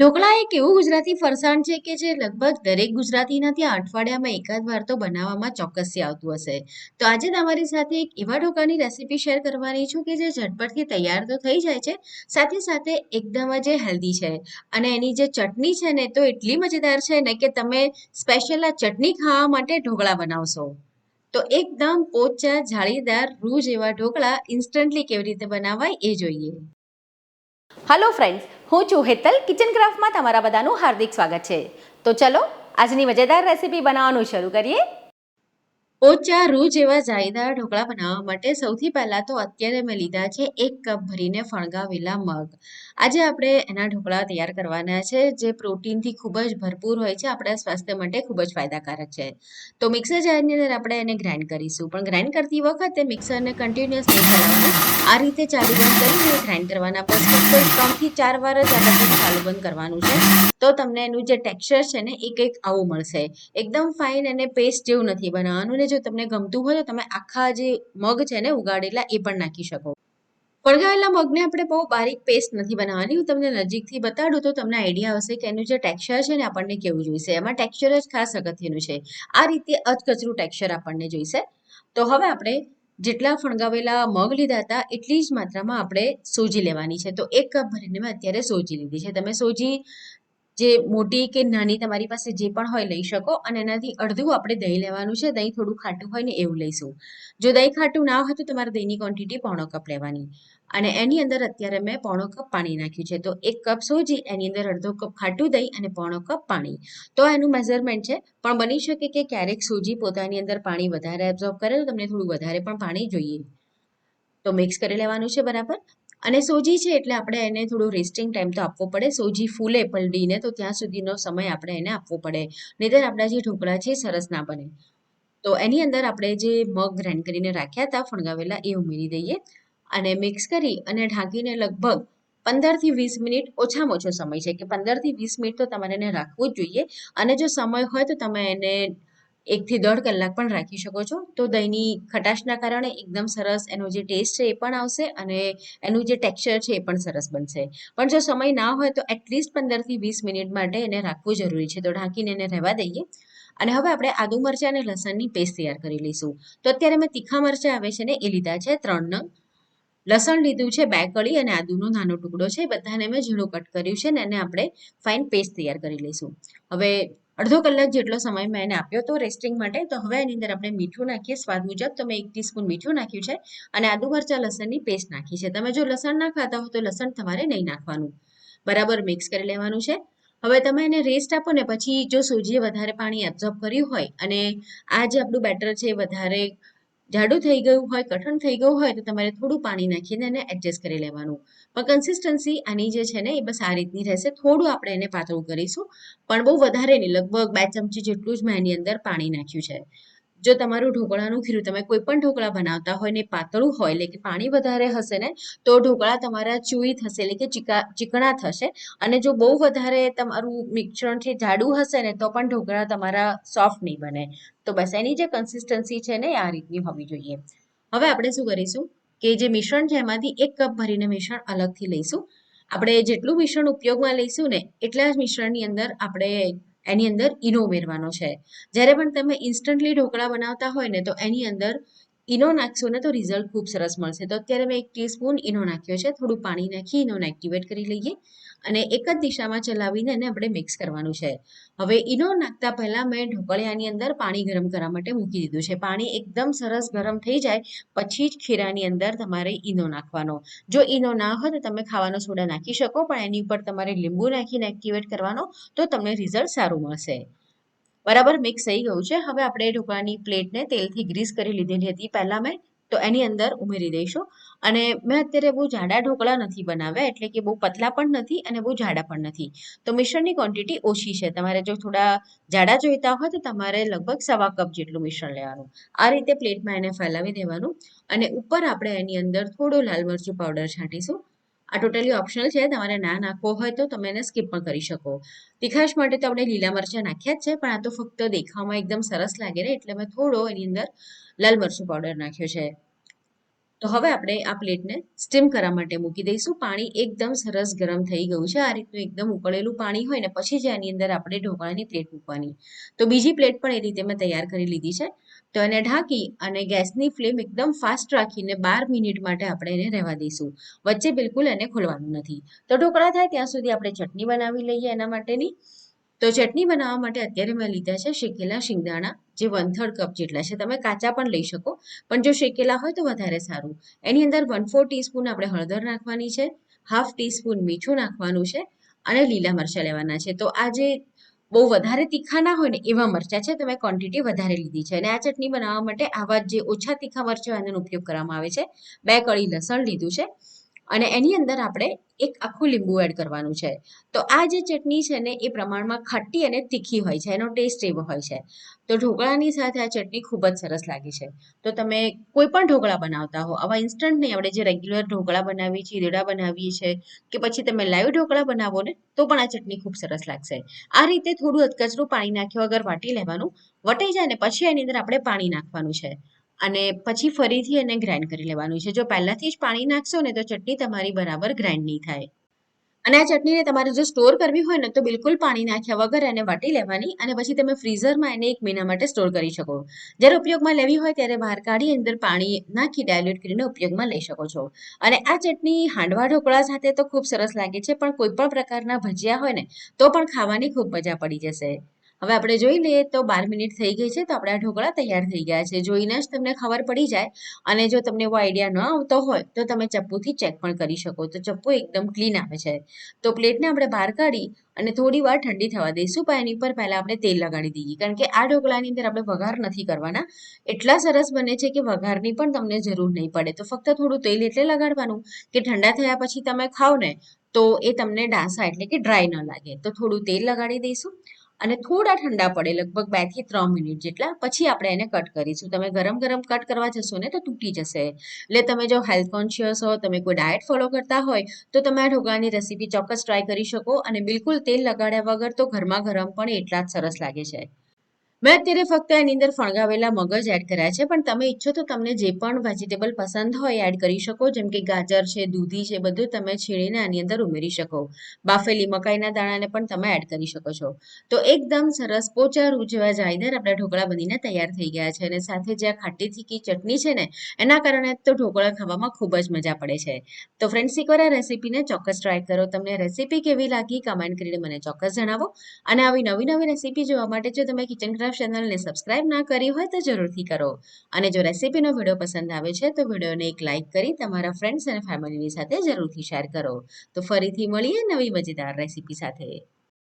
ઢોકળા એક એવું ગુજરાતી ફરસાણ છે કે જે લગભગ દરેક ગુજરાતીના ત્યાં અઠવાડિયામાં એકાદ વાર તો બનાવવામાં ચોક્કસથી આવતું હશે. તો આજે તમારી સાથે એક એવા ઢોકળાની રેસીપી શેર કરવાની છું કે જે ઝટપટથી તૈયાર તો થઈ જાય છે, સાથે સાથે એકદમ જ હેલ્ધી છે. અને એની જે ચટણી છે ને તો એટલી મજેદાર છે ને કે તમે સ્પેશિયલ આ ચટણી ખાવા માટે ઢોકળા બનાવશો. તો એકદમ પોચા, જાળીદાર રૂ જેવા ઢોકળા ઇન્સ્ટન્ટલી કેવી રીતે બનાવાય એ જોઈએ. હલો ફ્રેન્ડ્સ હું છું હેતલ કિચન ક્રાફ્ટમાં તમારા બધાનું હાર્દિક સ્વાગત છે. તો ચલો, આજની મજેદાર રેસીપી બનાવવાનું શરૂ કરીએ. ઓચા રૂ જેવા જાયદાર ઢોકળા બનાવવા માટે સૌથી પહેલાં તો અત્યારે મેં લીધા છે એક કપ ભરીને ફણગાવેલા મગ. આજે આપણે એના ઢોકળા તૈયાર કરવાના છે, જે પ્રોટીનથી ખૂબ જ ભરપૂર હોય છે, આપણા સ્વાસ્થ્ય માટે ખૂબ જ ફાયદાકારક છે. તો મિક્સર જારની અંદર આપણે એને ગ્રાઇન્ડ કરીશું. પણ ગ્રાઇન્ડ કરતી વખતે મિક્સરને કન્ટિન્યુઅસ નહીં ચલાવવાનું આ રીતે ચાલુ બંધ કરીને ગ્રાઇન્ડ કરવાના બસ કોઈ ત્રણથી ચાર વાર જ આ બધું ચાલુ બંધ કરવાનું છે. તો તમને એનું જે ટેક્સચર છે ને, એ કંઈક આવું મળશે. એકદમ ફાઇન અને પેસ્ટ જેવું નથી બનાવવાનું ને જો તમને ગમતું હોય તો તમે આખા જે મગ છે ને, ઉગાડેલા એ પણ નાખી શકો. વળગાવેલા મગને આપણે બહુ બારીક પેસ્ટ નથી બનાવવાની. હું તમને નજીકથી બતાડું તો તમને આઈડિયા આવશે કે એનું જે ટેક્સચર છે ને, આપણને કેવું જોઈશે. એમાં ટેક્સચર જ ખાસ અગત્યનું છે. આ રીતે અધકચરું ટેક્સચર આપણને જોઈશે. તો હવે આપણે જેટલા ફણગાવેલા મગ લીધા હતા, એટલી જ માત્રામાં આપણે સોજી લેવાની છે. તો એક કપ ભરીને મેં અત્યારે સોજી લીધી છે. તમે સોજી જે મોટી કે નાની તમારી પાસે જે પણ હોય લઈ શકો અને એનાથી અડધું આપણે દહીં લેવાનું છે. દહીં થોડું ખાટું હોય ને એવું લઈશું. જો દહીં ખાટું ના હોય તો તમારે દહીંની ક્વોન્ટિટી પોણો કપ લેવાની. અને એની અંદર અત્યારે મેં પોણો કપ પાણી નાખ્યું છે. તો એક કપ સોજી એની અંદર અડધો કપ ખાટું દહીં અને પોણો કપ પાણી. તો એનું મેઝરમેન્ટ છે. પણ બની શકે કે ક્યારેક સોજી પોતાની અંદર પાણી વધારે એબ્ઝોર્બ કરે તો તમને થોડું વધારે પણ પાણી જોઈએ. તો મિક્સ કરી લેવાનું છે બરાબર. અને સોજી છે એટલે આપણે એને થોડું રેસ્ટિંગ ટાઈમ તો આપવો પડે. સોજી ફૂલે પલડીને તો ત્યાં સુધીનો સમય આપણે એને આપવો પડે. નહીંતર આપણા જે ઢોકળા છે સરસ ના બને. તો એની અંદર આપણે જે મગ ગ્રાઇન્ડ કરીને રાખ્યા હતા ફણગાવેલા એ ઉમેરી દઈએ અને મિક્સ કરી અને ઢાંકીને લગભગ પંદરથી વીસ મિનિટ ઓછામાં ઓછો સમય છે કે પંદરથી વીસ મિનિટ તો તમારે એને રાખવું જ જોઈએ. અને જો સમય હોય તો તમે એને એકથી દોઢ કલાક પણ રાખી શકો છો. તો દહીંની ખટાશના કારણે એકદમ સરસ એનો જે ટેસ્ટ છે એ પણ આવશે અને એનું જે ટેક્સચર છે એ પણ સરસ બનશે. પણ જો સમય ના હોય તો એટલીસ્ટ પંદરથી વીસ મિનિટ માટે એને રાખવું જરૂરી છે. તો ઢાંકીને એને રહેવા દઈએ. અને હવે આપણે આદુ મરચાં અને લસણની પેસ્ટ તૈયાર કરી લઈશું. તો અત્યારે મેં તીખા મરચાં આવે છે ને એ લીધા છે ત્રણ નંગ. લસણ લીધું છે બે કળી અને આદુનો નાનો ટુકડો છે. બધાને મેં ઝીણું કટ કર્યું છે ને એને આપણે ફાઇન પેસ્ટ તૈયાર કરી લઈશું. હવે અડધો કલાક જેટલો સમય મેં એને આપ્યો હતો રેસ્ટિંગ માટે. તો હવે એની અંદર આપણે મીઠું નાખીએ, સ્વાદ મુજબ. તો મેં એક ટીસ્પૂન મીઠું નાખ્યું છે અને આદુ મરચા લસણની પેસ્ટ નાખી છે. તમે જો લસણ ના ખાતા હો તો લસણ તમારે નહીં નાખવાનું. બરાબર મિક્સ કરી લેવાનું છે. હવે તમે એને રેસ્ટ આપો ને પછી જો સૂજીએ વધારે પાણી એબ્ઝોર્બ કર્યું હોય અને આ જે આપણું બેટર છે વધારે જાડું થઈ ગયું હોય, કઠણ થઈ ગયું હોય, તો તમારે થોડું પાણી નાખીને એને એડજસ્ટ કરી લેવાનું. પણ કન્સિસ્ટન્સી આની જે છે ને, એ બસ આ રીતની રહેશે. થોડું આપણે એને પાતળું કરીશું, પણ બહુ વધારે નહીં. લગભગ બે ચમચી જેટલું જ મેં એની અંદર પાણી નાખ્યું છે. જો તમારું ઢોકળાનું ખીરું તમે કોઈ પણ ઢોકળા બનાવતા હોય ને પાતળું હોય, એટલે કે પાણી વધારે હશે ને, તો ઢોકળા તમારા ચૂઈ થશે, એટલે કે ચીકા, ચીકણા થશે. અને જો બહુ વધારે તમારું મિશ્રણ છે, જાડું હશે ને, તો પણ ઢોકળા તમારા સોફ્ટ નહીં બને. તો બસ એની જે કન્સિસ્ટન્સી છે ને આ રીતની હોવી જોઈએ. હવે આપણે શું કરીશું કે જે મિશ્રણ છે, એમાંથી એક કપ ભરીને મિશ્રણ અલગથી લઈશું. આપણે જેટલું મિશ્રણ ઉપયોગમાં લઈશું ને, એટલા જ મિશ્રણની અંદર આપણે એની અંદર ઈનો ઉમેરવાનો છે. જ્યારે પણ તમે ઇન્સ્ટન્ટલી ઢોકળા બનાવતા હોય ને તો એની અંદર ઈનો નાખશો ને તો રિઝલ્ટ ખૂબ સરસ મળશે. તો અત્યારે મેં એક ટીસ્પૂન ઈનો નાખ્યો છે, થોડું પાણી નાખી ઇનોને એક્ટિવેટ કરી લઈએ અને એક જ દિશામાં ચલાવીને એને આપણે મિક્સ કરવાનું છે. હવે ઈનો નાખતા પહેલાં મેં ઢોકળિયાની અંદર પાણી ગરમ કરવા માટે મૂકી દીધું છે. પાણી એકદમ સરસ ગરમ થઈ જાય, પછી જ ખીરાની અંદર તમારે ઈનો નાખવાનો. જો ઈનો ના હોય તો તમે ખાવાનો સોડા નાખી શકો, પણ એની ઉપર તમારે લીંબુ નાખીને એક્ટિવેટ કરવાનો, તો તમને રિઝલ્ટ સારું મળશે. બરાબર મિક્સ થઈ ગયું છે. હવે આપણે ઢોકળાની પ્લેટને તેલથી ગ્રીસ કરી લીધેલી હતી પહેલાં મેં. તો એની અંદર ઉમેરી દઈશું. અને મેં અત્યારે બહુ જાડા ઢોકળા નથી બનાવ્યા, એટલે કે બહુ પતલા પણ નથી અને બહુ જાડા પણ નથી. તો મિશ્રણની ક્વોન્ટિટી ઓછી છે. તમારે જો થોડા જાડા જોઈતા હોય તો તમારે લગભગ સવા કપ જેટલું મિશ્રણ લેવાનું. આ રીતે પ્લેટમાં એને ફેલાવી દેવાનું. અને ઉપર આપણે એની અંદર થોડો લાલ મરચું પાવડર છાંટીશું. આ ટોટલી ઓપ્શનલ છે. તમારે ના નાખવો હોય તો તમે એને સ્કીપ પણ કરી શકો. તીખાશ માટે તો આપણે લીલા મરચાં નાખ્યા જ છે, પણ આ તો ફક્ત દેખાવમાં એકદમ સરસ લાગે ને, એટલે મેં થોડો એની અંદર લાલ મરચું પાવડર નાખ્યો છે. તો હવે આપણે આ પ્લેટને સ્ટીમ કરવા માટે મૂકી દઈશું. પાણી એકદમ સરસ ગરમ થઈ ગયું છે. આ રીતનું એકદમ ઉકળેલું પાણી હોય ને પછી જ આની અંદર આપણે ઢોકળાની પ્લેટ મૂકવાની. તો બીજી પ્લેટ પણ એ રીતે મેં તૈયાર કરી લીધી છે. તો એને ઢાંકી અને ગેસની ફ્લેમ એકદમ ફાસ્ટ રાખીને બાર મિનિટ માટે આપણે એને રહેવા દઈશું. વચ્ચે બિલકુલ એને ખોલવાનું નથી. તો ઢોકળા થાય ત્યાં સુધી આપણે ચટણી બનાવી લઈએ એના માટેની. તો ચટણી બનાવવા માટે અત્યારે મેં લીધા છે શેકેલા શિંગદાણા, જે વન થર્ડ કપ જેટલા છે. તમે કાચા પણ લઈ શકો, પણ જો શેકેલા હોય તો વધારે સારું. એની અંદર વન ફોર ટીસ્પૂન આપણે હળદર નાખવાની છે હાફ ટીસ્પૂન મીઠું નાખવાનું છે અને લીલા મરચાં લેવાના છે. તો આ જે બહુ વધારે તીખા ના હોય ને એવા મરચાં છે, તો મેં ક્વોન્ટિટી વધારે લીધી છે. અને આ ચટણી બનાવવા માટે આવા જે ઓછા તીખા મરચાં એનો ઉપયોગ કરવામાં આવે છે. બે કળી લસણ લીધું છે. અને એની અંદર આપણે એક આખું લીંબુ એડ કરવાનું છે. તો આ જે ચટણી છે ને, એ પ્રમાણમાં ખાટી અને તીખી હોય છે, એનો ટેસ્ટ એવો હોય છે. તો ઢોકળાની સાથે આ ચટણી ખૂબ જ સરસ લાગે છે. તો તમે કોઈ પણ ઢોકળા બનાવતા હો, આવા ઇન્સ્ટન્ટ નહીં, આપણે જે રેગ્યુલર ઢોકળા બનાવીએ છીએ રેડા બનાવીએ છીએ, કે પછી તમે લાઈવ ઢોકળા બનાવો ને, તો પણ આ ચટણી ખૂબ સરસ લાગશે. આ રીતે થોડું અધકચરું પાણી નાખ્યો વગર વાટી લેવાનું, વટાઈ જાય ને, પછી એની અંદર આપણે પાણી નાખવાનું છે. અને પછી ફરીથી એને ગ્રાઇન્ડ કરી લેવાનું છે. જો પહેલાથી જ પાણી નાખશો ને તો ચટણી તમારી બરાબર ગ્રાઇન્ડ નહીં થાય. અને આ ચટણીને તમારે જો સ્ટોર કરવી હોય ને તો બિલકુલ પાણી નાખ્યા વગર એને વાટી લેવાની અને પછી તમે ફ્રીઝરમાં એને એક મહિના માટે સ્ટોર કરી શકો. જ્યારે ઉપયોગમાં લેવી હોય ત્યારે બહાર કાઢી અંદર પાણી નાખી ડાયલ્યુટ કરીને ઉપયોગમાં લઈ શકો છો. અને આ ચટણી હાંડવા ઢોકળા સાથે તો ખૂબ સરસ લાગે છે, પણ કોઈ પણ પ્રકારના ભજીયા હોય ને તો પણ ખાવાની ખૂબ મજા પડી જશે. હવે આપણે જોઈ લઈએ તો બાર મિનિટ થઈ ગઈ છે તો આપણે આ ઢોકળા તૈયાર થઈ ગયા છે. જોઈને જ તમને ખબર પડી જાય અને જો તમને એવો આઈડિયા ન આવતો હોય તો તમે ચપ્પુથી ચેક પણ કરી શકો. તો ચપ્પુ એકદમ ક્લીન આવે છે. તો પ્લેટને આપણે બહાર કાઢી અને થોડી વાર ઠંડી થવા દઈશું. પણ એની ઉપર પહેલાં આપણે તેલ લગાડી દઈએ. કારણ કે આ ઢોકળાની અંદર આપણે વઘાર નથી કરવાના. એટલા સરસ બને છે કે વઘારની પણ તમને જરૂર નહીં પડે. તો ફક્ત થોડું તેલ એટલે લગાડવાનું કે ઠંડા થયા પછી તમે ખાઓ ને તો એ તમને ડાસા એટલે કે ડ્રાય ન લાગે. તો થોડું તેલ લગાડી દઈશું. અને થોડા ઠંડા પડે, લગભગ બેથી ત્રણ મિનિટ જેટલા, પછી આપણે એને કટ કરીશું. તમે ગરમ ગરમ કટ કરવા જશો ને, તો તૂટી જશે. એટલે તમે જો હેલ્થ કોન્શિયસ હો, તમે કોઈ ડાયટ ફોલો કરતા હોય, તો તમે આ ઢોકળાની રેસીપી ચોક્કસ ટ્રાય કરી શકો. અને બિલકુલ તેલ લગાડ્યા વગર તો ઘરમાં ગરમ પણ એટલા જ સરસ લાગે છે. મેં અત્યારે ફક્ત એની અંદર ફણગાવેલા મગજ એડ કર્યા છે, પણ તમે ઈચ્છો તો તમને જે પણ વેજીટેબલ પસંદ હોય એડ કરી શકો, જેમ કે ગાજર છે, દૂધી છે, બધું તમે છીણીને આની અંદર ઉમેરી શકો. બાફેલી મકાઈના દાણાને પણ તમે એડ કરી શકો છો. તો એકદમ સરસ પોચા રૂજવા જાયદાર આપણા ઢોકળા બનીને તૈયાર થઈ ગયા છે અને સાથે જે આ ખાટી થીકી ચટણી છે ને, એના કારણે તો ઢોકળા ખાવામાં ખૂબ જ મજા પડે છે. તો ફ્રેન્ડ્સ એકવાર આ રેસીપીને ચોક્કસ ટ્રાય કરો. તમને રેસીપી કેવી લાગી કમેન્ટ કરીને મને ચોક્કસ જણાવો. અને આવી નવી નવી રેસીપી જોવા માટે જો તમે કિચન ક્રાફ્ટ ચેનલને સબસ્ક્રાઇબ ના કરી હોય તો જરૂરથી કરો. અને જો રેસીપીનો વીડિયો પસંદ આવે છે, તો વિડીયોને એક લાઇક કરી તમારા ફ્રેન્ડ્સ અને ફેમિલીની સાથે જરૂરથી શેર કરો. તો ફરીથી મળીએ નવી મજેદાર રેસીપી સાથે.